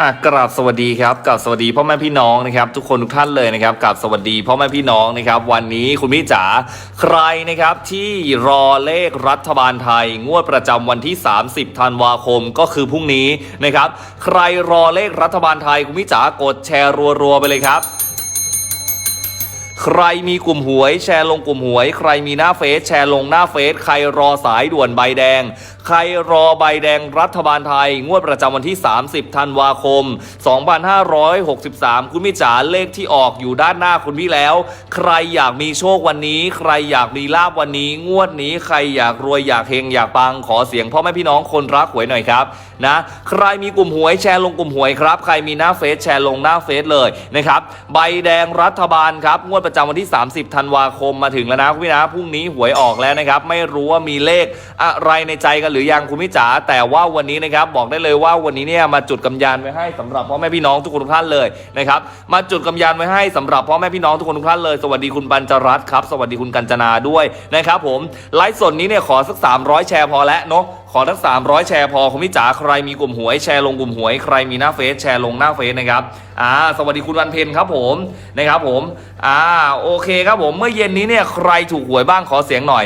อะกราบสวัสดีครับกราบสวัสดีพ่อแม่พี่น้องนะครับ ทุกคนทุกท่านเลยนะครับกราบสวัสดีพ่อแม่พี่น้องนะครับ วันนี้คุณพี่จ๋าใครนะครับที่รอเลขรัฐบาลไทย งวดประจำวันที่ 30ธันวาคมก็คือพรุ่งนี้นะครับ ใครรอเลขรัฐบาลไทย คุณพี่จ๋ากดแชร์รัวๆไปเลยครับใครมีกลุ่มหวยแชร์ลงกลุ่มหวย ใครมีหน้าเฟซแชร์ลงหน้าเฟซใครรอสายด่วนใบแดงใครรอใบแดงรัฐบาลไทย งวดประจำวันที่ 30 ธันวาคม 2563 คุณพี่จ๋าเลขที่ออกอยู่ด้านหน้าคุณพี่แล้ว ใครอยากมีโชควันนี้ ใครอยากมีลาบวันนี้ งวดนี้ใครอยากรวยอยากเฮงอยากปังขอเสียงพ่อแม่พี่น้องคนรักหวยหน่อยครับนะใครมีกลุ่มหวยแชร์ลงกลุ่มหวยครับ ใครมีหน้าเฟซแชร์ลงหน้าเฟซเลยนะครับใบแดงรัฐบาลครับงวดประจำวันที่ 30 ธันวาคมมาถึงแล้วนะคุณพี่นะพรุ่งนี้หวยออกแล้วนะครับ ไม่รู้ว่ามีเลขอะไรในใจกันหรือยังคุณพี่จ๋าแต่ว่าวันนี้นะครับบอกได้เลยว่าวันนี้เนี่ยมาจุดกำยานไว้ให้สำหรับพ่อแม่พี่น้องทุกคนทุกท่านเลยนะครับมาจุดกำยานไว้ให้สำหรับพ่อแม่พี่น้องทุกคนทุกท่านเลยสวัสดีคุณปัญจรัตครับสวัสดีคุณกัญจนาด้วยนะครับผมไลฟ์สดนี้เนี่ยขอสัก 300 แชร์พอแล้วเนาะขอทั้ง300 แชร์พอคุณพี่จ๋าใครมีกลุ่มหวยแชร์ลงกลุ่มหวยใครมีหน้าเฟซแชร์ลงหน้าเฟซนะครับอ่าสวัสดีคุณวันเพ็ญครับผมนะครับผมอ่าโอเคครับผมเมื่อเย็นนี้เนี่ยใครถูกหวยบ้างขอเสียงหน่อย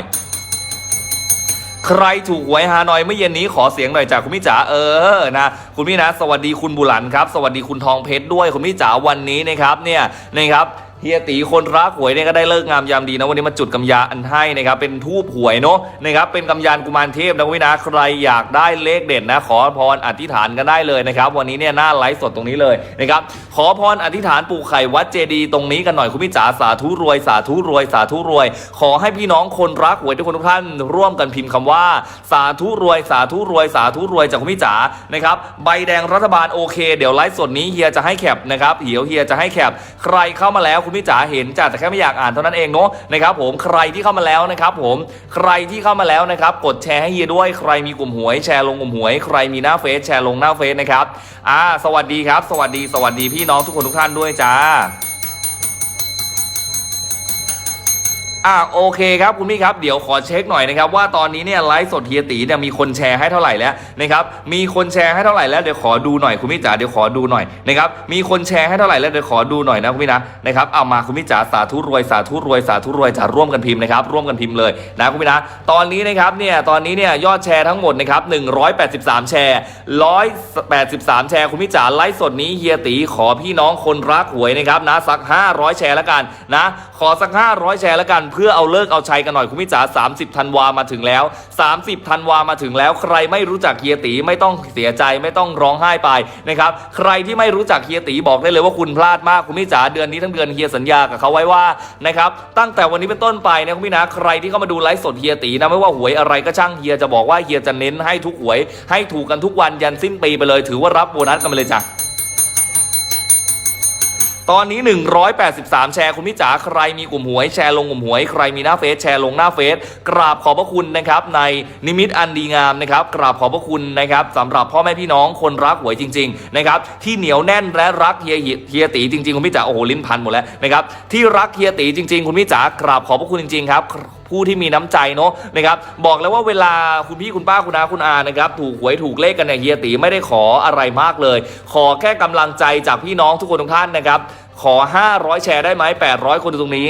ใครถูกหวยฮานอยเมื่อเย็นนี้ขอเสียงหน่อยจากคุณพี่จ๋าเออนะคุณพี่นะ สวัสดีคุณบุหลันครับ สวัสดีคุณทองเพชรด้วยคุณพี่จ๋าวันนี้นะครับเนี่ยนะครับ เฮียตีคนรักหวยเนี่ยก็ได้เลิกงามยามดีนะวันนี้มาจุดกำยาอันให้นะครับเป็นทูบหวยเนาะนะครับเป็นกำยานกุมารเทพนะคุณพี่นะใครอยากได้เลขเด่นนะ ขอพรอธิษฐานกันได้เลยนะครับ วันนี้เนี่ยหน้าไลฟ์สดตรงนี้เลยนะครับขอพรอธิษฐานปู่ไข่วัดเจดีย์ตรงนี้กันหน่อยคุณพี่จ๋าสาธุรวยสาธุรวยสาธุรวย ขอให้พี่น้องคนรักหวยทุกคนทุกท่าน ร่วมกันพิมพ์คำว่า สาธุรวยสาธุรวยสาธุรวยจากคุณพี่จ๋านะครับใบแดงรัฐบาลโอเค เดี๋ยวไลฟ์สดนี้เฮียจะให้แคปนะครับเหียวเฮียจะให้แคปใครเข้ามาแล้วคุณพี่จ๋าเห็นจ้าแต่แค่ไม่อยากอ่านเท่านั้นเองเนาะนะครับผมใครที่เข้ามาแล้วนะครับผมใครที่เข้ามาแล้วนะครับกดแชร์ให้เฮียด้วยใครมีกลุ่มหวยแชร์ลงกลุ่มหวย ใครมีหน้าเฟซแชร์ลงหน้าเฟซนะครับอ่าสวัสดีครับ สวัสดีสวัสดีพี่น้องทุกคนทุกท่านด้วยจ้า อะโอเคครับคุณพี่ครับเดี๋ยวขอเช็คหน่อยนะครับว่าตอนนี้เนี่ยไลฟ์สดเฮียตีเนี่ยมีคนแชร์ให้เท่าไหร่แล้วนะครับมีคนแชร์ให้เท่าไหร่แล้วเดี๋ยวขอดูหน่อยคุณพี่จ๋าเดี๋ยวขอดูหน่อยนะครับมีคนแชร์ให้เท่าไหร่แล้วเดี๋ยวขอดูหน่อยนะคุณพี่นะนะครับเอามาคุณพี่จ๋าสาธุรวยสาธุรวยสาธุรวยจะร่วมกันพิมพ์นะครับร่วมกันพิมพ์เลยนะคุณพี่นะตอนนี้นะครับเนี่ยตอนนี้เนี่ยยอดแชร์ทั้งหมดนะครับ183 แชร์ 183 แชร์คุณพี่จ๋าไลฟ์สดนี้เฮียตีขอพี่น้องคนรักหวยนะครับนะสัก 500 แชร์แล้วกันนะขอสัก 500 แชร์แล้วกันเพื่อเอาเลิกเอาชัยกันหน่อยคุณพี่จ๋า30ธันวามาถึงแล้ว 30ธันวามาถึงแล้ว ใครไม่รู้จักเฮียตีไม่ต้องเสียใจไม่ต้องร้องไห้ไปนะครับใครที่ไม่รู้จักเฮียตีบอกได้เลยว่าคุณพลาดมากคุณพี่จ๋าเดือนนี้ทั้งเดือนเฮียสัญญากับเขาไว้ว่านะครับตั้งแต่วันนี้เป็นต้นไปนะคุณพี่นะใครที่เข้ามาดูไลฟ์สดเฮียตีนะไม่ว่าหวยอะไรก็ช่างเฮียจะบอกว่าเฮียจะเน้นให้ทุกหวย ให้ถูกกันทุกวันยันสิ้นปีไปเลย ถือว่ารับโบนัสกันไปเลยจ้ะ ตอนนี้ 183 แชร์คุณพี่จ๋าใครมีกลุ่มหวยแชร์ลงกลุ่มหวยใครมีหน้าเฟซแชร์ลงหน้าเฟซกราบขอบพระคุณนะครับในนิมิตอันดีงามนะครับกราบขอบพระคุณนะครับสำหรับพ่อแม่พี่น้องคนรักหวยจริงๆนะครับที่เหนียวแน่นและรักเฮียเฮียตีจริงๆคุณพี่จ๋าโอ้โหลิ้นพันหมดแล้วนะครับที่รักเฮียตีจริง ๆ คุณพี่จ๋ากราบขอบพระคุณจริงๆครับผู้ที่มีน้ำใจเนาะนะครับบอกแล้วว่าเวลาคุณพี่คุณป้าคุณอาคุณอานะครับถูกหวยถูกเลขกันเนี่ยเฮียตีไม่ได้ขออะไรมากเลย ขอแค่กำลังใจจากพี่น้องทุกคนทุกท่านนะครับ ขอ 500 แชร์ได้ไหม800 คนอยู่ตรงนี้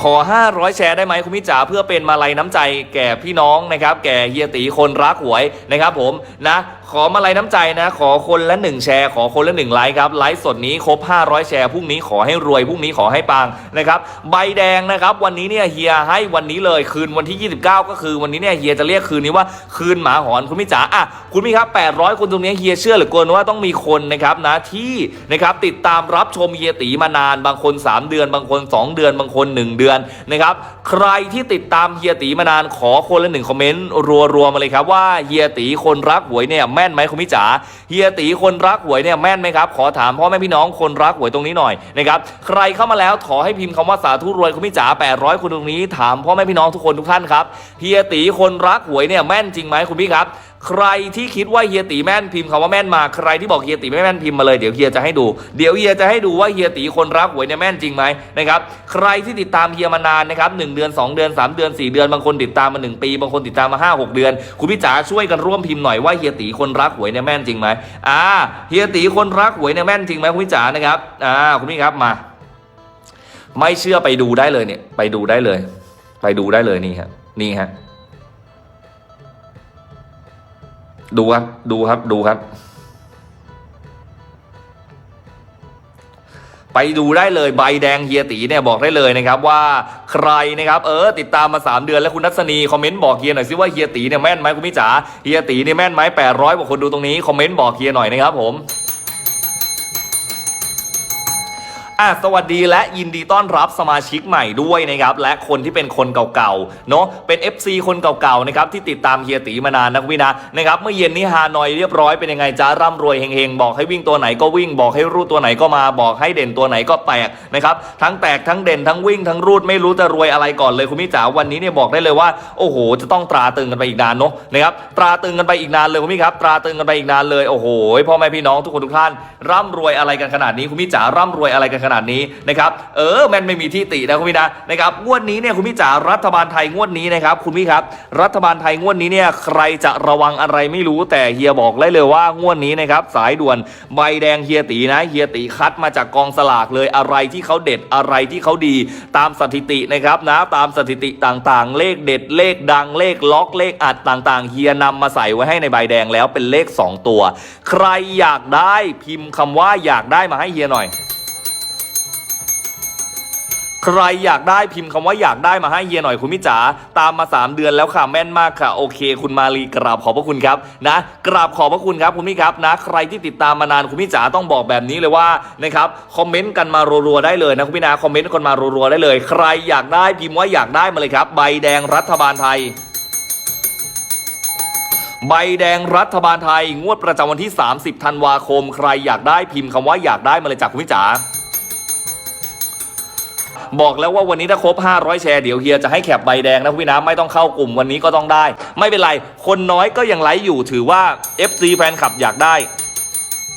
ขอ 500 แชร์ได้ไหมคุณพี่จ๋าเพื่อเป็นมาลัยน้ำใจแก่พี่น้องนะครับ แก่เฮียตีคนรักหวยนะครับผมนะ ขอมาลัยน้ำใจนะ ขอคนละ1แชร์ ขอคนละ1ไลค์ครับ ไลฟ์สดนี้ครบ 500 แชร์ พรุ่งนี้ขอให้รวย พรุ่งนี้ขอให้ปังนะครับ ใบแดงนะครับ วันนี้เนี่ยเฮียให้วันนี้เลย คืนวันที่ 29 ก็คือวันนี้เนี่ยเฮียจะเรียกคืนนี้ว่าคืนหมาหอนคุณพี่จ๋าอะคุณพี่ครับ800 คนตรงนี้เฮียเชื่อเหลือเกินว่าต้องมีคนนะครับนะที่นะครับติดตามรับชมเฮียตีมานานบางคน 3 เดือน บางคน 2 เดือน บางคน 1 เดือนนะครับ ใครที่ติดตามเฮียตีมานานขอคนละหนึ่งคอมเมนต์รัวๆมาเลยครับว่าเฮียตีคนรักหวยเนี่ยแม่นไหมคุณพี่จ๋าเฮียตีคนรักหวยเนี่ยแม่นไหมครับ ขอถามพ่อแม่พี่น้องคนรักหวยตรงนี้หน่อยนะครับใครเข้ามาแล้วขอให้พิมพ์คำว่าสาธุรวยคุณพี่จ๋า800คนตรงนี้ถามพ่อแม่พี่น้องทุกคนทุกท่านครับเฮียตีคนรักหวยเนี่ยแม่นจริงไหมคุณพี่ครับ ใครที่คิดว่าเฮียตีแม่นพิมพ์คำว่าแม่นมาใครที่บอกเฮียตีไม่แม่นพิมพ์มาเลยเดี๋ยวเฮียจะให้ดู เดี๋ยวเฮียจะให้ดูว่าเฮียตีคนรักหวยเนี่ยแม่นจริงไหมนะครับใครที่ติดตามเฮียมานานนะครับหนึ่งเดือน 2 เดือน 3 เดือน 4 เดือนบางคนติดตามมา 1 ปี บางคนติดตามมา 5 6 เดือน คุณพี่จ๋าช่วยกันร่วมพิมพ์หน่อยว่าเฮียตีคนรักหวยเนี่ยแม่นจริงไหมอ่าเฮียตีคนรักหวยเนี่ยแม่นจริงไหมคุณพี่จ๋านะครับอ่าคุณพี่ครับมา ไม่เชื่อไปดูได้เลยเนี่ยไปดูได้เลย ไปดูได้เลยนี่ครับนี่ฮะ ดูครับ ดูครับ ดูครับ ไปดูได้เลยใบแดงเฮียตีเนี่ยบอกได้เลยนะครับว่าใครนะครับเออติดตามมา 3 เดือนแล้วคุณนัทนีคอมเมนต์บอกเฮียหน่อยซิว่าเฮียตีเนี่ยแม่นไหมคุณพี่จ๋าเฮียตีเนี่ยแม่นไหม800กว่าคนดูตรงนี้คอมเมนต์บอกเฮียหน่อยนะครับผม อะสวัสดีและยินดีต้อนรับสมาชิกใหม่ด้วยนะครับและคนที่เป็นคนเก่าๆเนาะเป็น FC คนเก่าๆนะครับที่ติดตามเฮียตีมานานนะคุณพี่นะนะครับเมื่อเย็นนี้ฮานอยเรียบร้อยเป็นยังไงจ้าร่ำรวยเฮงๆ บอกให้วิ่งตัวไหนก็วิ่งบอกให้รูดตัวไหนก็มาบอกให้เด่นตัวไหนก็แตกนะครับทั้งแตกทั้งเด่นทั้งวิ่งทั้งรูดไม่รู้จะรวยอะไรก่อนเลยคุณพี่จ๋าวันนี้เนี่ยบอกได้เลยว่าโอ้โห จะต้องตราตึงกันไปอีกนานเนาะนะครับตราตึงกันไปอีกนานเลยคุณพี่ครับตราตึงกันไปอีกนานเลยโอ้โหพ่อแม่พี่น้องทุกคนทุกท่าน ร่ำรวยอะไรกันขนาดนี้คุณพี่จ๋าร่ำรวยอะไรกันขนาดนี้นะครับเออแม่นไม่มีที่ตินะคุณพี่นะนะครับงวดนี้เนี่ยคุณพี่จ๋ารัฐบาลไทยงวดนี้นะครับคุณพี่ครับ รัฐบาลไทยงวดนี้เนี่ยใครจะระวังอะไรไม่รู้แต่เฮียบอกได้เลยว่างวดนี้นะครับสายด่วนใบแดงเฮียตีนะเฮียตีคัดมาจากกองสลากเลยอะไรที่เขาเด็ดอะไรที่เขาดีตามสถิตินะครับนะตามสถิติต่างๆ เลขเด็ดเลขดังเลขล็อกเลขอัดต่างๆ เฮียนำมาใส่ไว้ให้ในใบแดงแล้วเป็นเลข 2 ตัว ใครอยากได้พิมพ์คำว่าอยากได้มาให้เฮียหน่อย ใครอยากได้พิมพ์คำว่าอยากได้มาให้เฮียหน่อยคุณพี่จ๋าตามมา 3 เดือนแล้วค่ะแม่นมากค่ะ โอเค คุณมาลีกราบขอบพระคุณครับนะกราบขอบพระคุณครับคุณพี่ครับนะ ใครที่ติดตามมานานคุณพี่จ๋าต้องบอกแบบนี้เลยว่านะครับคอมเมนต์กันมารัวๆได้เลยนะคุณพี่นะคอมเมนต์กันมารัวๆได้เลย ใครอยากได้พิมพ์ว่าอยากได้มาเลยครับ ใบแดงรัฐบาลไทยใบแดงรัฐบาลไทย งวดประจำวันที่ 30 ธันวาคม ใครอยากได้พิมพ์คำว่าอยากได้มาเลยจากคุณพี่จ๋า บอกแล้วว่าวันนี้ถ้าครบ 500 แชร์เดี๋ยวเฮียจะให้แคปใบแดงนะคุณพี่นะไม่ต้องเข้ากลุ่มวันนี้ก็ต้องได้ ไม่เป็นไร คนน้อยก็ยังไลฟ์อยู่ถือว่า FC แฟนคลับอยากได้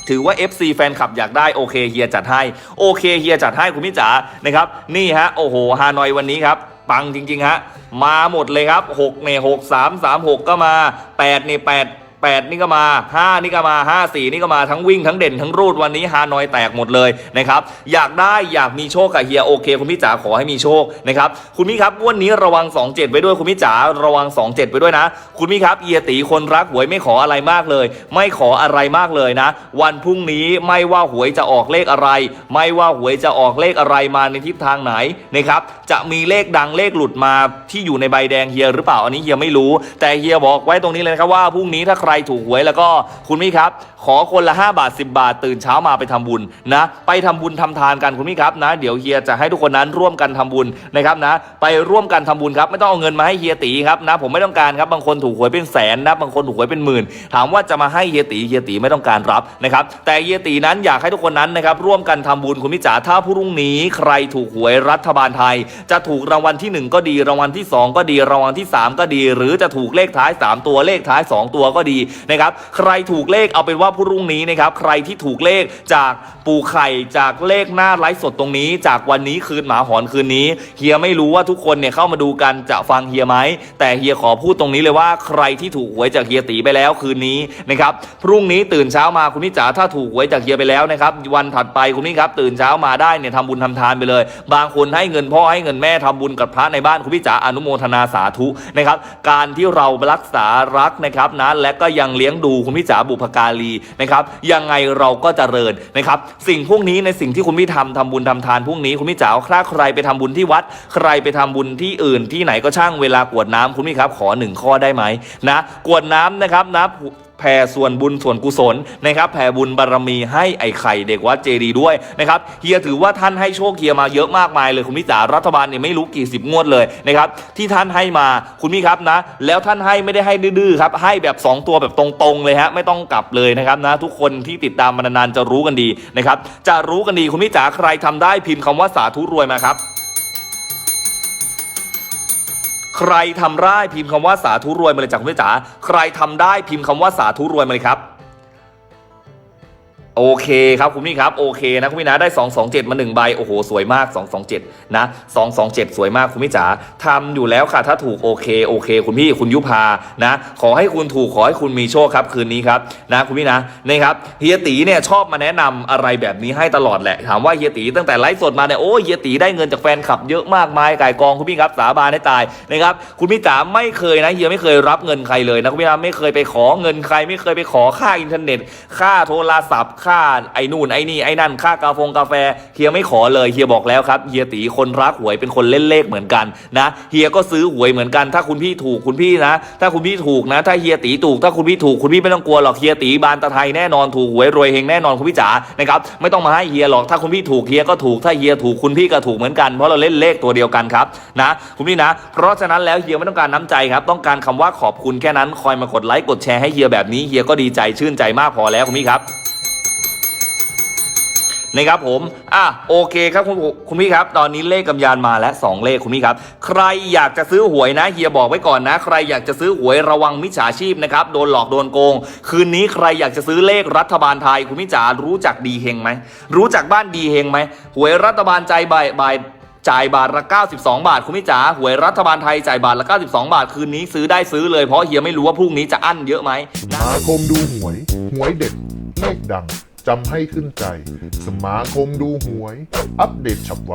ถือว่า FC แฟนคลับอยากได้โอเคเฮียจัดให้ โอเคเฮียจัดให้คุณพี่จ๋านะครับ นี่ฮะ โอ้โหฮานอยวันนี้ครับ ปังจริง ๆ ฮะ มาหมดเลยครับ6เนี่ย6 3 3 6ก็มา8เนี่ย8 8 นี่ก็มา 5 นี่ก็มา 5 4 นี่ก็มาทั้งวิ่งทั้งเด่นทั้งรูดวันนี้ฮานอยแตกหมดเลยนะครับอยากได้อยากมีโชคกับเฮียโอเค คุณพี่จ๋าขอให้มีโชคนะครับคุณพี่ครับวันนี้ระวัง 27 ไว้ด้วยคุณพี่จ๋าระวัง 27ไว้ด้วยนะ คุณพี่ครับเฮียตีคนรักหวยไม่ขออะไรมากเลย ไม่ขออะไรมากเลยนะ วันพรุ่งนี้ไม่ว่าหวยจะออกเลขอะไร ไม่ว่าหวยจะออกเลขอะไรมาในทิศทางไหนนะครับจะมีเลขดังเลขหลุดมาที่อยู่ในใบแดงเฮียหรือเปล่าอันนี้เฮียไม่รู้ แต่เฮียบอกไว้ตรงนี้เลยนะครับว่าพรุ่งนี้ถ้าใครใครถูกหวยแล้วก็คุณพี่ครับ ขอคนละ 5 บาท 10 บาท ตื่นเช้ามาไปทำบุญนะ ไปทำบุญทำทานกันคุณพี่ครับนะ เดี๋ยวเฮียจะให้ทุกคนนั้นร่วมกันทำบุญนะครับนะ ไปร่วมกันทำบุญครับ ไม่ต้องเอาเงินมาให้เฮียตีครับนะ ผมไม่ต้องการครับ บางคนถูกหวยเป็นแสนนะ บางคนถูกหวยเป็นหมื่น ถามว่าจะมาให้เฮียตีเฮียตีไม่ต้องการรับนะครับ แต่เฮียตีนั้นอยากให้ทุกคนนั้นนะครับร่วมกันทำบุญคุณพี่จ๋า ถ้าพรุ่งนี้ใครถูกหวยรัฐบาลไทย จะถูกรางวัลที่หนึ่งก็ดี รางวัลที่สองก็ดี รางวัลที่สามก็ดี หรือจะถูกเลขท้ายสามตัว เลขท้ายสองตัวก็ดีนะครับ ใครถูกเลขเอาเป็นว่าพรุ่งนี้นะครับใครที่ถูกเลขจากปูไข่จากเลขหน้าไลฟ์สดตรงนี้ จากวันนี้คืนหมาหอนคืนนี้เฮียไม่รู้ว่าทุกคนเนี่ยเข้ามาดูกันจะฟังเฮียไหมแต่เฮียขอพูดตรงนี้เลยว่าใครที่ถูกหวยจากเฮียตีไปแล้วคืนนี้นะครับพรุ่งนี้ตื่นเช้ามาคุณพี่จ๋าถ้าถูกหวยจากเฮียไปแล้วนะครับวันถัดไปคุณพี่ครับตื่นเช้ามาได้เนี่ยทำบุญทำทานไปเลย บางคนให้เงินพ่อให้เงินแม่ทำบุญกับพระในบ้านคุณพี่จ๋าอนุโมทนาสาธุนะครับการที่เรารักษารักนะครับนะและก็ยังเลี้ยงดูคุณพี่จ๋าบุพการีนะครับยังไงเราก็จเจริญนะครับสิ่งพวกนี้ในสิ่งที่คุณพี่ทำทำบุญทำทานพวกนี้คุณพี่จ๋าถ้าใครไปทำบุญที่วัด ใครไปทำบุญที่อื่นที่ไหนก็ช่างเวลากวดน้ำคุณพี่ครับขอหนึ่งข้อได้ไหมนะกวดน้ำนะครับนะ แผ่ส่วนบุญส่วนกุศลนะครับแผ่บุญบารมีให้ไอ้ไข่เด็กวัดเจดีด้วยนะครับเฮียถือว่าท่านให้โชคเฮียมาเยอะมากมายเลยคุณพี่จ๋ารัฐบาลเนี่ยไม่รู้กี่สิบงวดเลยนะครับที่ท่านให้มาคุณพี่ครับนะ แล้วท่านให้ไม่ได้ให้ดื้อๆครับให้แบบ 2 ตัวแบบตรงๆเลยฮะไม่ต้องกลับเลยนะครับนะทุกคนที่ติดตามมานานๆจะรู้กันดีนะครับจะรู้กันดีคุณพี่จ๋าใครทำได้พิมพ์คำว่าสาธุรวยมาครับ ใครทำได้พิมพ์คำว่าสาธุรวยมาเลยจากคุณพี่จ๋าใครทำได้พิมพ์คำว่าสาธุรวยมาเลยครับ โอเคครับคุณพี่ครับโอเคนะคุณพี่นะได้ 227 มา1ใบโอ้โหสวยมาก 227 นะ 227 สวยมากคุณพี่จ๋าทำอยู่แล้วค่ะถ้าถูกโอเคโอเค คุณพี่คุณยุพานะ ขอให้คุณถูกขอให้คุณมีโชคครับคืนนี้ครับนะคุณพี่นะนี่ครับเฮียตีเนี่ยชอบมาแนะนำอะไรแบบนี้ให้ตลอดแหละถามว่าเฮียตีตั้งแต่ไลฟ์สดมาเนี่ยโอ้เฮียตีได้เงินจากแฟนคลับเยอะมากมายก่ายกองคุณพี่ครับสาบานให้ตายนะครับคุณพี่จ๋าไม่เคยนะเฮียไม่เคยรับเงินใครเลยนะคุณพี่นะไม่เคยไปขอเงินใคร ไม่เคยไปขอค่าอินเทอร์เน็ต ค่าโทรศัพท์ค่าไอ้นู่นไอ้นี่ไอ้นั่นค่ากาฟงกาแฟเฮียไม่ขอเลยเฮียบอกแล้วครับเฮียตีคนรักหวยเป็นคนเล่นเลขเหมือนกันนะเฮียก็ซื้อหวยเหมือนกัน ถ้าคุณพี่ถูกคุณพี่นะ ถ้าคุณพี่ถูกนะ ถ้าเฮียตีถูก ถ้าคุณพี่ถูกคุณพี่ไม่ต้องกลัวหรอกเฮียตีบานตะไทยแน่นอนถูกหวยรวยเฮงแน่นอนคุณพี่จ๋านะครับไม่ต้องมาให้เฮียหรอกถ้าคุณพี่ถูกเฮียก็ถูกถ้าเฮียถูกคุณพี่ก็ถูกเหมือนกันเพราะเราเล่นเลขตัวเดียวกันครับนะคุณพี่นะ เพราะฉะนั้นแล้วเฮียไม่ต้องการน้ำใจครับต้องการคำว่าขอบคุณแค่นั้นคอยมากดไลค์กดแชร์ให้เฮียแบบนี้เฮียก็ดีใจชื่นใจมากพอแล้วคุณพี่ครับ นะครับผมอะโอเคครับคุณคุณพี่ครับ ตอนนี้เลขกำยานมาแล้วสองเลขคุณพี่ครับ ใครอยากจะซื้อหวยนะเฮียบอกไว้ก่อนนะ ใครอยากจะซื้อหวยระวังมิจฉาชีพนะครับโดนหลอกโดนโกง คืนนี้ใครอยากจะซื้อเลขรัฐบาลไทยคุณพี่จ๋ารู้จักดีเฮงไหมรู้จักบ้านดีเฮงไหมหวยรัฐบาลใจใบ่ายบายจ่ายบาทละ 92 บาท คุณพี่จ๋าหวยรัฐบาลไทยจ่ายบาทละ 92 บาท คืนนี้ซื้อได้ซื้อเลยเพราะเฮียไม่รู้ว่าพรุ่งนี้จะอั้นเยอะไหมมาคมดูหวย หวยเด็ดเลขดัง จำให้ขึ้นใจ สมาคมดูหวย อัปเดตฉับไว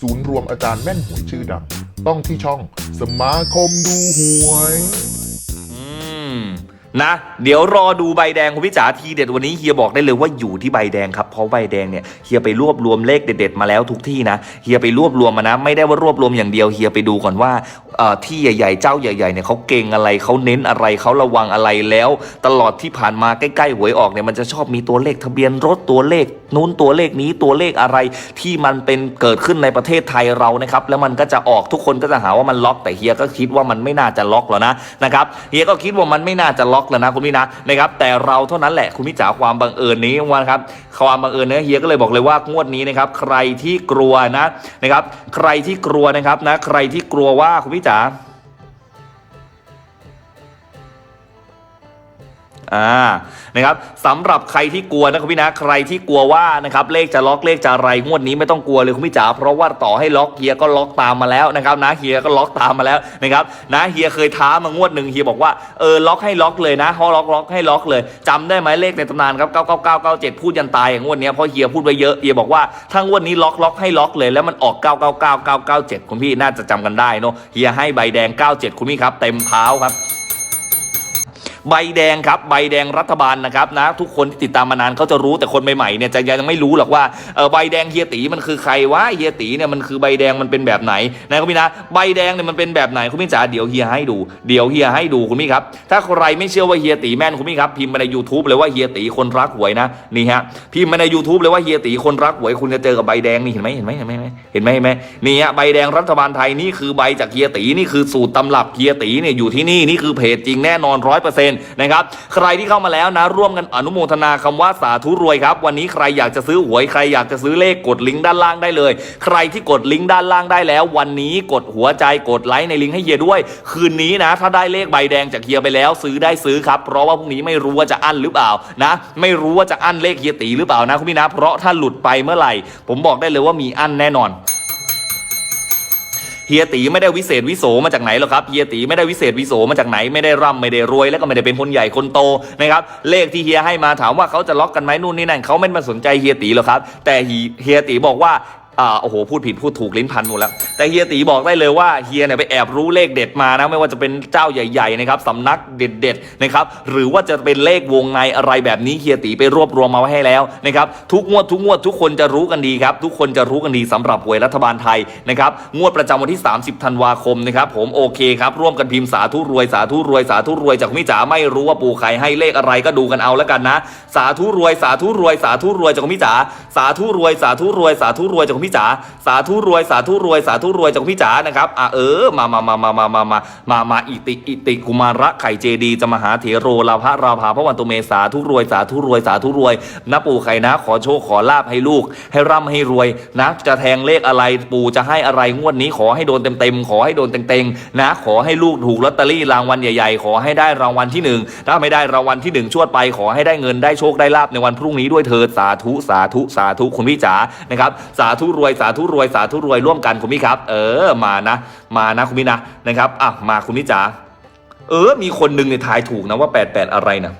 ศูนย์รวมอาจารย์แม่นหวยชื่อดัง ต้องที่ช่องสมาคมดูหวย อืมนะ เดี๋ยวรอดูใบแดงคุณพี่จ๋าทีเด็ดวันนี้เฮียบอกได้เลยว่าอยู่ที่ใบแดงครับเพราะใบแดงเนี่ยเฮียไปรวบรวมเลขเด็ดๆมาแล้วทุกที่นะเฮียไปรวบรวมมานะ ไม่ได้ว่ารวบรวมอย่างเดียวเฮียไปดูก่อนว่าที่ใหญ่ๆ เจ้าใหญ่ๆเนี่ยเขาเก่งอะไรเขาเน้นอะไรเขาระวังอะไรแล้ว ตลอดที่ผ่านมาใกล้ๆหวยออกเนี่ยมันจะชอบมีตัวเลขทะเบียนรถตัวเลขนู้นตัวเลขนี้ตัวเลขอะไรที่มันเป็นเกิดขึ้นในประเทศไทยเรานะครับแล้วมันก็จะออกทุกคนก็จะหาว่ามันล็อกแต่เฮียก็คิดว่ามันไม่น่าจะล็อกหรอกนะนะครับเฮียก็คิดว่ามันไม่น่าจะล็อกแล้วนะคุณพี่นะนะครับแต่เราเท่านั้นแหละคุณพี่จ๋าความบังเอิญนี้ว่านครับความบังเอิญเนี่ยเฮียก็เลยบอกเลยว่างวดนี้นะครับใครที่กลัวนะนะครับใครที่กลัวนะครับนะใครที่กลัวว่าคุณพี่จ๋า estar อ่านะครับสำหรับใครที่กลัวนะคุณพี่นะใครที่กลัวว่านะครับเลขจะล็อกเลขจะอะไรงวดนี้ไม่ต้องกลัวเลยคุณพี่จ๋าเพราะว่าต่อให้ล็อกเฮียก็ล็อกตามมาแล้วนะครับนะเฮียก็ล็อกตามมาแล้วนะครับนะเฮียเคยท้ามางวดหนึ่งเฮียบอกว่าเออล็อกให้ล็อกเลยนะฮอล็อกล็อกให้ล็อกเลยจำได้ไหมเลขในตำนานครับ99997 พูดยันตายอย่างงวดนี้เพราะเฮียพูดไว้เยอะเฮียบอกว่าถ้างวดนี้ล็อกล็อกให้ล็อกเลยแล้วมันออก 999997 คุณพี่น่าจะจำกันได้เนอะเฮียให้ใบแดง 97 คุณพี่ครับเต็มเท้าครับ ใบแดงครับใบแดงรัฐบาลนะครับนะทุกคนที่ติดตามมานานเขาจะรู้แต่คนใหม่ๆเนี่ยจะยังไม่รู้หรอกว่าใบแดงเฮียตีมันคือใครวะเฮียตีเนี่ยมันคือใบแดงมันเป็นแบบไหนนะคุณพี่นะใบแดงเนี่ยมันเป็นแบบไหนคุณพี่จ๋าเดี๋ยวเฮียให้ดูเดี๋ยวเฮียให้ดูคุณพี่ครับ ถ้าใครไม่เชื่อว่าเฮียตีแม่นคุณพี่ครับพิมพ์มาใน YouTube เลยว่าเฮียตีคนรักหวยนะนี่ฮะพิมพ์มาใน YouTube เลยว่าเฮียตีคนรักหวยคุณจะเจอกับใบแดงนี่เห็นไหมเห็นไหมเห็นไหมเห็นไหมเห็นไหมนี่ฮะใบแดงรัฐบาลไทยนี่คือใบจากเฮียตีนี่คือสูตรตำรับเฮียตีเนี่ยอยู่ที่นี่นี่คือเพจจริงแน่นอนร้อยเปอร์เซ็นนะครับ ใครที่เข้ามาแล้วนะ ร่วมกันอนุโมทนาคำว่าสาธุรวยครับ วันนี้ใครอยากจะซื้อหวยใครอยากจะซื้อเลขกดลิงก์ด้านล่างได้เลย ใครที่กดลิงก์ด้านล่างได้แล้ว วันนี้กดหัวใจกดไลค์ในลิงก์ให้เฮียด้วย คืนนี้นะ ถ้าได้เลขใบแดงจากเฮียไปแล้ว ซื้อได้ซื้อครับ เพราะว่าพรุ่งนี้ไม่รู้ว่าจะอั้นหรือเปล่านะ ไม่รู้ว่าจะอั้นเลขเฮียตีหรือเปล่านะคุณพี่นะ เพราะถ้าหลุดไปเมื่อไหร่ ผมบอกได้เลยว่ามีอั้นแน่นอน เฮียตีไม่ได้วิเศษวิโสมาจากไหนหรอกครับเฮียตีไม่ได้วิเศษวิโสมาจากไหนไม่ได้ร่ำไม่ได้รวย แล้วก็ไม่ได้เป็นคนใหญ่คนโตนะครับเลขที่เฮียให้มาถามว่าเขาจะล็อกกันไหมนู่นนี่นั่นเขาไม่มาสนใจเฮียตีหรอกครับ แต่เฮียตีบอกว่า อ่าโอ้โหพูดผิดพูดถูกลิ้นพันหมดแล้วแต่เฮียตีบอกได้เลยว่าเฮียเนี่ยไปแอบรู้เลขเด็ดมานะไม่ว่าจะเป็นเจ้าใหญ่ๆนะครับสำนักเด็ดๆนะครับหรือว่าจะเป็นเลขวงในอะไรแบบนี้เฮียตีไปรวบรวมมาไว้ให้แล้วนะครับทุกงวดทุกงวดทุกคนจะรู้กันดีครับทุกคนจะรู้กันดีสำหรับหวยรัฐบาลไทยนะครับงวดประจำวันที่ 30ธันวาคมนะครับผมโอเคครับร่วมกันพิมพ์สาธุรวยสาธุรวยสาธุรวยจากคุณพี่จ๋าไม่รู้ว่าปู่ไข่ให้เลขอะไรก็ดูกันเอาแล้วกันนะ สาธุรวยสาธุรวยสาธุรวยจากคุณพี่จ๋าสาธุรวยสาธุรวยสาธุรวยจากคุณพี่จ๋าสาธุรวยสาธุรวยสาธุรวยจากพี่จ๋านะครับอะเออมามามามามามามามามาอิติอิติกุมาระไข่เจดีจะมหาเถโรลาภราภาพระวันตุเมสาธุรวยสาธุรวยสาธุรวยนะปู่ไข่นะ ขอโชคขอลาบให้ลูก ให้ร่ำให้รวยนะจะแทงเลขอะไรปู่จะให้อะไรงวดนี้ขอให้โดนเต็มๆขอให้โดนเต็งๆนะ ขอให้ลูกถูกลอตเตอรี่รางวัลใหญ่ๆ ขอให้ได้รางวัลที่หนึ่งถ้าไม่ได้รางวัลที่หนึ่งชวดไป ขอให้ได้เงินได้โชคได้ลาบในวันพรุ่งนี้ด้วยเถิดสาธุสาธุสาธุคุณพี่จ๋านะครับสาธุรวยสาธุรวยสาธุรวยร่วมกันคุณพี่ครับ เออมานะ มานะคุณพี่นะนะครับอะมาคุณพี่จ๋าเออ มีคนหนึ่งเนี่ยทายถูกนะว่า 88 อะไรนะ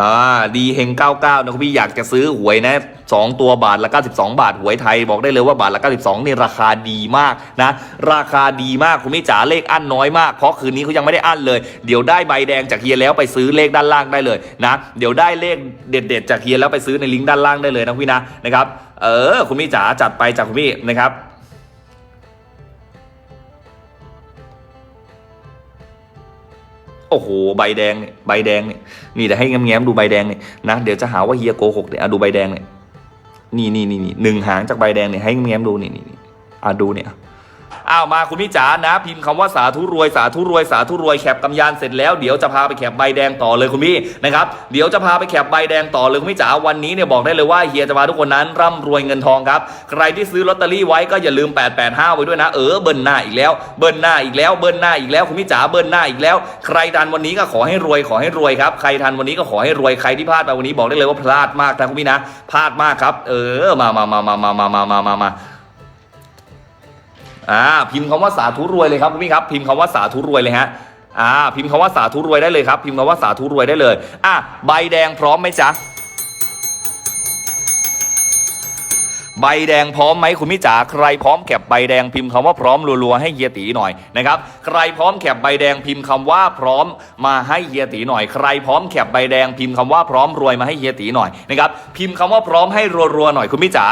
อ่าดีเฮง99นะคุณพี่อยากจะซื้อหวยนะสองตัวบาทละ 92 บาทหวยไทยบอกได้เลยว่าบาทละ 92นี่ราคาดีมากนะ ราคาดีมากคุณพี่จ๋าเลขอั้นน้อยมากเพราะคืนนี้เขายังไม่ได้อั้นเลย เดี๋ยวได้ใบแดงจากเฮียแล้วไปซื้อเลขด้านล่างได้เลยนะเดี๋ยวได้เลขเด็ด ๆ จากเฮียแล้วไปซื้อในลิงก์ด้านล่างได้เลยนะคุณพี่นะนะครับเออคุณพี่จ๋าจัดไปจากคุณพี่นะครับ โอ้โหใบแดงเนี่ยใบแดงเนี่ยนี่แต่ให้แง้มๆดูใบแดงเนี่ยนะเดี๋ยวจะหาว่าเฮียโกหกเนี่ยอะดูใบแดงเนี่ยนี่นี่นี่หนึ่งหางจากใบแดงเนี่ยให้แง้มๆดูนี่นี่นี่อะดูเนี่ย อ้าวมาคุณพี่จ๋านะ พิมพ์คำว่าสาธุรวยสาธุรวยสาธุรวยแคปกำยานเสร็จแล้วเดี๋ยวจะพาไปแคปใบแดงต่อเลยคุณพี่นะครับเดี๋ยวจะพาไปแคปใบแดงต่อเลยคุณพี่จ๋าวันนี้เนี่ยบอกได้เลยว่าเฮียจะพาทุกคนนั้นร่ำรวยเงินทองครับใครที่ซื้อลอตเตอรี่ไว้ก็อย่าลืม 885 ไว้ด้วยนะเออเบิ้ลหน้าอีกแล้วเบิ้ลหน้าอีกแล้วเบิ้ลหน้าอีกแล้วคุณพี่จ๋าเบิ้ลหน้าอีกแล้ว ใครทันวันนี้ก็ขอให้รวยขอให้รวยครับใครทันวันนี้ก็ขอให้รวยใครที่พลาดไปวันนี้บอกได้เลยว่าพลาดมากนะคุณพี่นะพลาดมากครับ เออมามามามามามามามามา อ่าพิมพ์คำว่าสาธุรวยเลยครับคุณพี่ครับพิมพ์คำว่าสาธุรวยเลยฮะอ่าพิมพ์คำว่าสาธุรวยได้เลยครับ พิมพ์คำว่าสาธุรวยได้เลยอะใบแดงพร้อมไหมจ๊ะใบแดงพร้อมไหมคุณมิจ๋าใครพร้อมแคปใบแดงพิมพ์คำว่าพร้อมรัวๆให้เฮียตีหน่อยนะครับใครพร้อมแคปใบแดงพิมพ์คำว่าพร้อมมาให้เฮียตีหน่อยใครพร้อมแคปใบแดงพิมพ์คำว่าพร้อมรวยมาให้เฮียตีหน่อยนะครับพิมพ์คำว่าพร้อมให้รัวๆหน่อยคุณมิจ๋า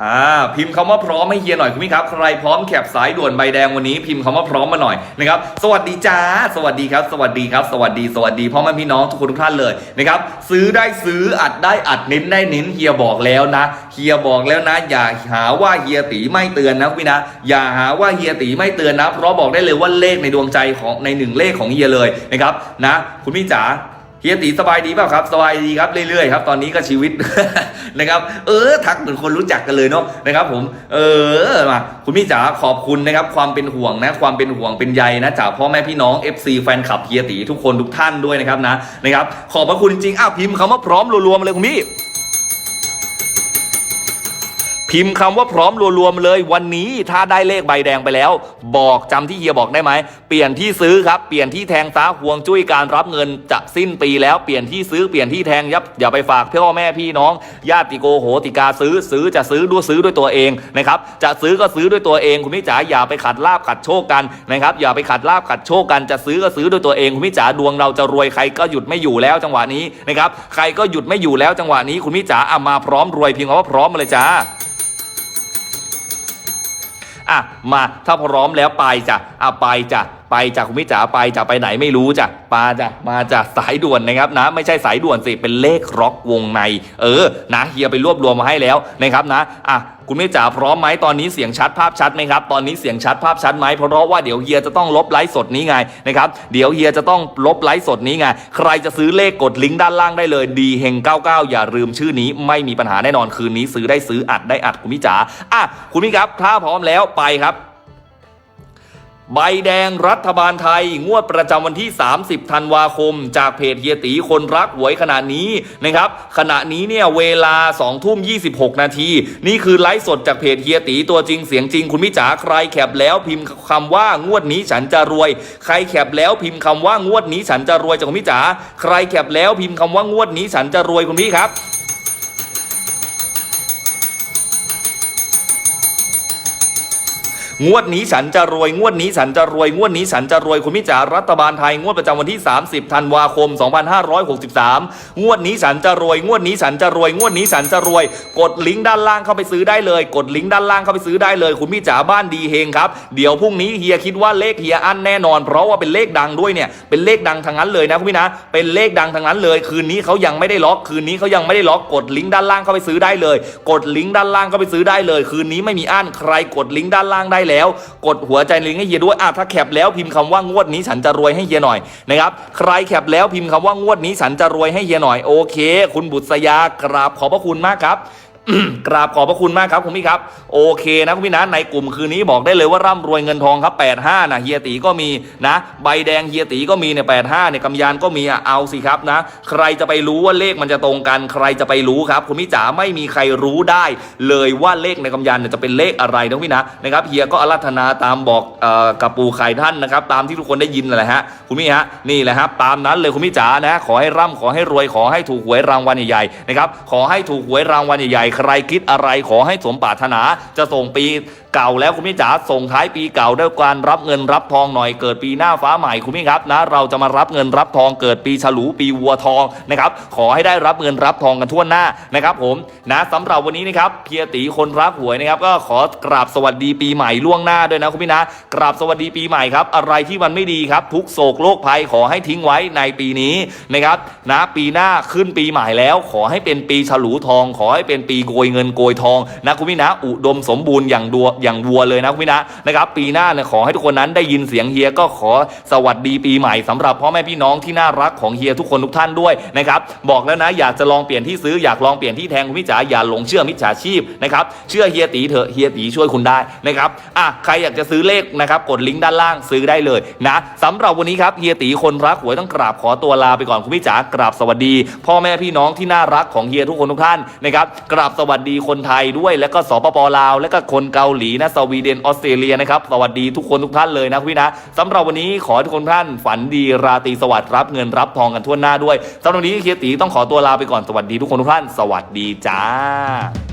อ่าพิมพ์คำว่าพร้อมให้เฮียหน่อยคุณพี่ครับใครพร้อมแคปสายด่วนใบแดงวันนี้พิมพ์คำว่าพร้อมมาหน่อยนะครับสวัสดีจ้าสวัสดีครับสวัสดีครับสวัสดีสวัสดีพ่อแม่พี่น้องทุกคนทุกท่านเลยนะครับซื้อได้ซื้ออัดได้อัดเน้นได้เน้นเฮียบอกแล้วนะเฮียบอกแล้วนะ อย่าหาว่าเฮียตีไม่เตือนนะคุณพี่นะ อย่าหาว่าเฮียตีไม่เตือนนะ เพราะบอกได้เลยว่าเลขในดวงใจของในหนึ่งเลขของเฮียเลยนะครับนะคุณพี่จ๋า เฮียตีสบายดีเปล่าครับสบายดีครับเรื่อยๆครับตอนนี้ก็ชีวิตนะครับ เออทักเหมือนคนรู้จักกันเลยเนาะนะครับ ผม เออมาคุณพี่จ๋าขอบคุณนะครับ ความเป็นห่วงนะ ความเป็นห่วงเป็นใยนะจากพ่อแม่พี่น้อง FC แฟนคลับเฮียตีทุกคนทุกท่านด้วยนะครับนะนะครับ ขอบพระคุณจริงๆอ้าวพิมพ์คำว่าพร้อมรวมๆมาเลยคุณพี่ พิมพ์คำว่าพร้อมรวมๆเลยวันนี้ถ้าได้เลขใบแดงไปแล้ว บอกจำที่เฮียบอกได้ไหมเปลี่ยนที่ซื้อครับเปลี่ยนที่แทงซ้าห่วงจุ้ยการรับเงินจะสิ้นปีแล้วเปลี่ยนที่ซื้อเปลี่ยนที่แทงยับอย่าไปฝากพ่อแม่พี่น้อง ญาติโกโหติกาซื้อซื้อจะซื้อด้วยซื้อด้วยตัวเองนะครับจะซื้อก็ซื้อด้วยตัวเองคุณพี่จ๋าอย่าไปขัดลาบขัดโชคกันนะครับอย่าไปขัดลาบขัดโชคกันจะซื้อก็ซื้อด้วยตัวเองคุณพี่จ๋าดวงเราจะรวยใครก็หยุดไม่อยู่แล้วจังหวะนี้นะครับใครก็หยุดไม่อยู่แล้วจังหวะนี้คุณพี่จ๋าอะมาพร้อมรวยเพียงคำว่าพร้อมมาเลยจ้า อะมาถ้าพร้อมแล้วไปจ้ะอะไปจ้ะ ไปจ้ะคุณพี่จ๋าไปจะไปไหนไม่รู้จ้ะปาจ้ะมาจ้ะสายด่วนนะครับนะไม่ใช่สายด่วนสิเป็นเลขร็อกวงใน เออนะเฮียไปรวบรวมมาให้แล้วนะครับนะอะคุณพี่จ๋าพร้อมไหมตอนนี้เสียงชัดภาพชัดไหมครับตอนนี้เสียงชัดภาพชัดไหมเพราะว่าเดี๋ยวเฮียจะต้องลบไลฟ์สดนี้ไงนะครับเดี๋ยวเฮียจะต้องลบไลฟ์สดนี้ไงใครจะซื้อเลขกดลิงก์ด้านล่างได้เลยดีเฮง99 อย่าลืมชื่อนี้ ไม่มีปัญหาแน่นอนคืนนี้ซื้อได้ซื้ออัดได้อัดคุณพี่จ๋าอะคุณพี่ครับถ้าพร้อมแล้วไปครับ ใบแดงรัฐบาลไทย งวดประจำวันที่ 30 ธันวาคม จากเพจเฮียตีคนรักหวยขณะนี้นะครับ ขณะนี้เนี่ยเวลา 2 ทุ่ม 26 นาที นี่คือไลฟ์สดจากเพจเฮียตีตัวจริงเสียงจริง คุณมิจ๋าใครแคปแล้วพิมพ์คำว่างวดนี้ฉันจะรวย ใครแคปแล้วพิมพ์คำว่างวดนี้ฉันจะรวยจากคุณมิจ๋าใครแคปแล้วพิมพ์คำว่างวดนี้ฉันจะรวยคุณพี่ครับ งวดนี้ฉันจะรวยงวดนี้ฉันจะรวยงวดนี้ฉันจะรวยคุณมิจ๋ารัฐบาลไทยงวดประจำวันที่ 30ธันวาคม 2563 งวดนี้ฉันจะรวยงวดนี้ฉันจะรวยงวดนี้ฉันจะรวย กดลิงก์ด้านล่างเข้าไปซื้อได้เลย กดลิงก์ด้านล่างเข้าไปซื้อได้เลย คุณมิจ๋าบ้านดีเฮงครับเดี๋ยวพรุ่งนี้เฮียคิดว่าเลขเฮียอันแน่นอน เพราะว่าเป็นเลขดังด้วยเนี่ยเป็นเลขดังทางนั้นเลยนะคุณพี่นะเป็นเลขดังทางนั้นเลย คืนนี้เขายังไม่ได้ล็อกคืนนี้เขายังไม่ได้ล็อกกดลิงก์ด้านล่างเข้าไปซื้อได้เลย กดลิงก์ด้านล่างเข้าไปซื้อได้เลย คืนนี้ไม่มีอั้นใครกดลิงก์ด้านล่างได้แล้ว กดหัวใจลิงก์ให้เฮียด้วยอะถ้าแคปแล้วพิมพ์คำว่างวดนี้ฉันจะรวยให้เฮียหน่อยนะครับใครแคปแล้วพิมพ์คำว่างวดนี้ฉันจะรวยให้เฮียหน่อยโอเค คุณบุษยากราบขอบพระคุณมากครับ กราบขอบพระคุณมากครับคุณพี่ครับ โอเคนะคุณพี่นะในกลุ่มคืนนี้บอกได้เลยว่าร่ำรวยเงินทองครับ 85นะเฮียตีก็มีนะ ใบแดงเฮียตีก็มีเนี่ย85เนี่ยกำยานก็มีอะเอาสิครับนะ ใครจะไปรู้ว่าเลขมันจะตรงกัน ใครจะไปรู้ครับ คุณพี่จ๋าไม่มีใครรู้ได้เลยว่าเลขในกำยานเนี่ยจะเป็นเลขอะไรนะคุณพี่นะนะครับเฮียก็อารัธนาตามบอกออกับปูไข่ท่านนะครับ ตามที่ทุกคนได้ยินนั่นแหละฮะคุณพี่ฮะนี่แหละครับตามนั้นเลยคุณพี่จ๋านะขอให้ร่ำขอให้รวยขอให้ถูกหวยรางวัลใหญ่ๆนะครับขอให้ถูกหวยรางวัลใหญ่ใครคิดอะไรขอให้สมปรารถนา จะส่งปีเก่าแล้วคุณพี่จ๋าส่งท้ายปีเก่าด้วยการรับเงินรับทองหน่อยเกิดปีหน้าฟ้าใหม่คุณพี่ครับนะ เราจะมารับเงินรับทองเกิดปีฉลูปีวัวทองนะครับ ขอให้ได้รับเงินรับทองกันทั่วหน้านะครับ ผมนะสำหรับวันนี้นะครับเพียตีคนรักหวยนะครับ ก็ขอกราบสวัสดีปีใหม่ล่วงหน้าด้วยนะคุณพี่นะกราบสวัสดีปีใหม่ครับ อะไรที่มันไม่ดีครับ ทุกโศกโรคภัยขอให้ทิ้งไว้ในปีนี้นะครับนะปีหน้าขึ้นปีใหม่แล้ว ขอให้เป็นปีฉลูทอง ขอให้เป็นปีโกยเงินโกยทองนะคุณพี่นะ อุดมสมบูรณ์อย่างดัวอย่างวัวเลยนะคุณพี่นะนะครับ ปีหน้าเนี่ยขอให้ทุกคนนั้นได้ยินเสียงเฮียก็ขอสวัสดีปีใหม่สำหรับพ่อแม่พี่น้องที่น่ารักของเฮียทุกคนทุกท่านด้วยนะครับบอกแล้วนะอยากจะลองเปลี่ยนที่ซื้ออยากลองเปลี่ยนที่แทงคุณพี่จ๋าอย่าหลงเชื่อมิจฉาชีพนะครับเชื่อเฮียตีเถอะเฮียตีช่วยคุณได้นะครับอะใครอยากจะซื้อเลขนะครับกดลิงก์ด้านล่างซื้อได้เลยนะสำหรับวันนี้ครับเฮียตีคนรักหวยต้องกราบขอตัวลาไปก่อนคุณพี่จ๋ากราบสวัสดี พ่อแม่พี่น้องที่น่ารักของเฮียทุกคนทุกท่านนะครับกราบสวัสดีคนไทยด้วย แล้วก็สปปลาว แล้วก็คนเกาหลีนะสวีเดนออสเตรเลียนะครับสวัสดีทุกคนทุกท่านเลยนะคุณพี่นะสำหรับวันนี้ขอทุกคนท่านฝันดีราตรีสวัสดิ์รับเงินรับทองกันทั่วหน้าด้วยสำหรับวันนี้เคียตีต้องขอตัวลาไปก่อนสวัสดีทุกคนทุกท่านสวัสดีจ้า